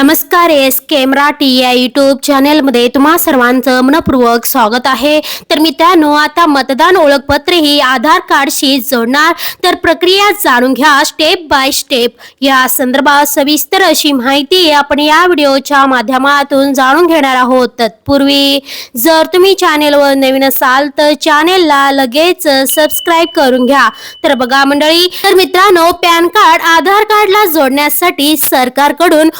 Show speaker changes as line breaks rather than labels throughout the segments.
नमस्कार एस के मराठी या युट्यूब चॅनेलमध्ये तुम्हा सर्वांचं मनपूर्वक स्वागत आहे. तर मित्रांनो आता मतदान ओळखपत्र ही आधार कार्डशी जोडणार. तर प्रक्रिया जाणून घ्या स्टेप बाय स्टेप या संदर्भात सविस्तर अशी माहिती आपण या व्हिडिओच्या माध्यमातून जाणून घेणार आहोत. तत्पूर्वी जर तुम्ही चॅनेलवर नवीन असाल तर चॅनेलला लगेच सबस्क्राईब करून घ्या. तर बघा मंडळी तर मित्रांनो पॅन कार्ड आधार कार्डला जोडण्यासाठी सरकारकडून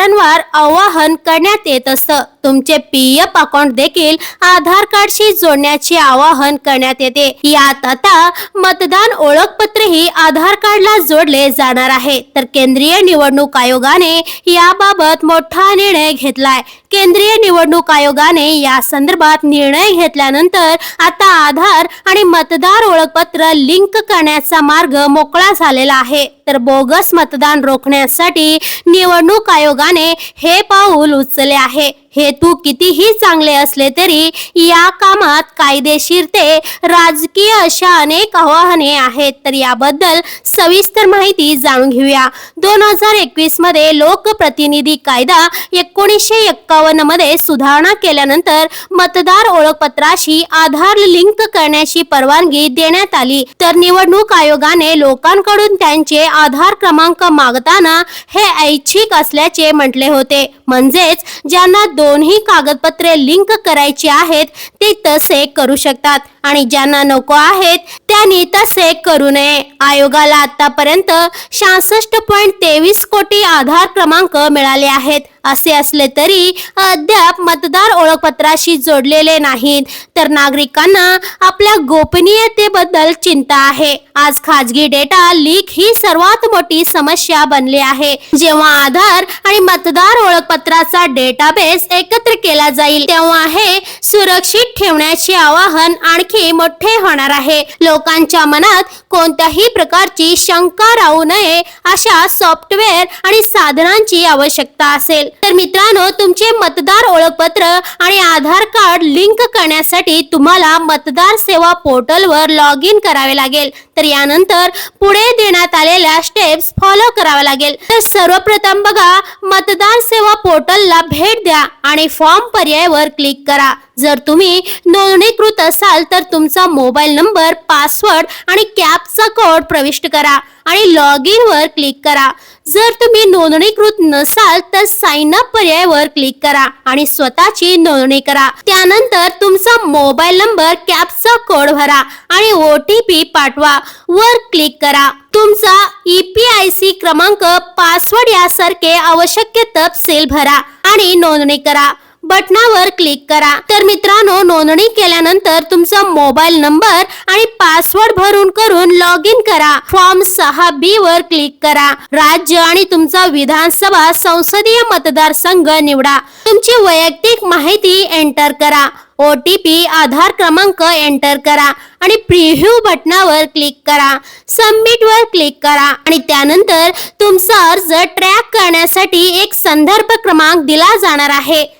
वारंवार आवाहन करण्यात येत असतं. तुमचे पी एफ अकाउंट देखील आधार कार्डशी जोडण्याचे आवाहन करण्यात येते. यात आता मतदान ओळखपत्रही आधार कार्डला जोडले जाणार आहे. तर केंद्रीय निवडणूक आयोगाने याबाबत मोठा निर्णय घेतलाय. केंद्रीय निवडणूक आयोगाने या संदर्भात निर्णय घेतल्यानंतर आता आधार आणि मतदार ओळखपत्र लिंक करण्याचा मार्ग मोकळा झालेला आहे. तर बोगस मतदान रोखण्यासाठी निवडणूक आयोगाने हे पाऊल उचलले आहे. हेतू कितीही चांगले असले तरी या कामात कायदेशीर ते राजकीय अशा अनेक आव्हाने आहेत. तर याबद्दल सविस्तर माहिती जाणून घेऊया. दोन हजार एकवीसमध्ये लोकप्रतिनिधी कायदा एकोणीसशे एक्कावन्नमध्ये सुधारणा केल्यानंतर मतदार ओळखपत्राशी आधार लिंक करण्याची परवानगी देण्यात आली. तर निवडणूक आयोगाने लोकांकडून त्यांचे आधार क्रमांक मागताना हे ऐच्छिक असल्याचे म्हटले होते. म्हणजेच ज्यांना दोन्ही कागदपत्रे लिंक करायची आहेत ते तसे करू शकतात. आणि ज्यांना नको आहेत त्यांनी तसे करू नये. आयोगाला आतापर्यंत सहासष्ट पॉईंट तेवीस कोटी आधार क्रमांक मिळाले आहेत. असे असले तरी अद्याप मतदार ओळखपत्राशी जोडलेले नाहीत. तर नागरिकांना आपल्या गोपनीयतेबद्दल चिंता आहे. आज खाजगी डेटा लीक ही सर्वात मोठी समस्या बनली आहे. जेव्हा आधार आणि मतदार ओळखपत्राचा डेटाबेस एकत्र केला जाईल तेव्हा हे सुरक्षित ठेवण्याचे आवाहन आणखी मोठे होणार आहे. लोकांच्या मनात कोणत्याही प्रकारची शंका राहू नये अशा सॉफ्टवेअर आणि साधनांची आवश्यकता असेल. तर मित्रांनो तुमचे मतदार ओळखपत्र आणि आधार कार्ड लिंक करण्यासाठी तुम्हाला मतदार सेवा पोर्टलवर लॉग इन करावे लागेल. तर यानंतर पुढे देण्यात आलेल्या स्टेप्स फॉलो कराव्या लागेल. तर सर्वप्रथम बघा मतदार सेवा पोर्टलला भेट द्या आणि फॉर्म पर्यायावर क्लिक करा. जर तुम्ही नोंदणीकृत असाल तर तुमचा मोबाईल नंबर पासवर्ड आणि कॅपचा कोड प्रविष्ट करा आणि लॉग इन वर क्लिक करा. जर तुम्ही नोंदणीकृत नसाल तर साइन अप पर्यायावर क्लिक करा आणि स्वतःची नोंदणी करा. त्यानंतर तुमचा मोबाईल नंबर कॅपचा कोड भरा आणि ओ टी पी पाठवा. वर क्लिक करा. तुमचा ई पी आय सी क्रमांक पासवर्ड यासारखे आवश्यक तपशील भरा आणि नोंदणी करा. बटनावर क्लिक करा. तर मित्रांनो नोंदणी केल्यानंतर तुमचा मोबाईल नंबर आणि पासवर्ड भरून करून लॉग इन करा. फॉर्म सहा बी वर क्लिक करा. राज्य आणि तुमचा विधानसभा संसदीय मतदारसंघ निवडा. तुमची वैयक्तिक माहिती एंटर करा. ओ टी पी आधार क्रमांक एंटर करा आणि प्रिव्ह्यू बटनावर क्लिक करा. सबमिट वर क्लिक करा आणि त्यानंतर तुमचा अर्ज ट्रॅक करण्यासाठी एक संदर्भ क्रमांक दिला जाणार आहे.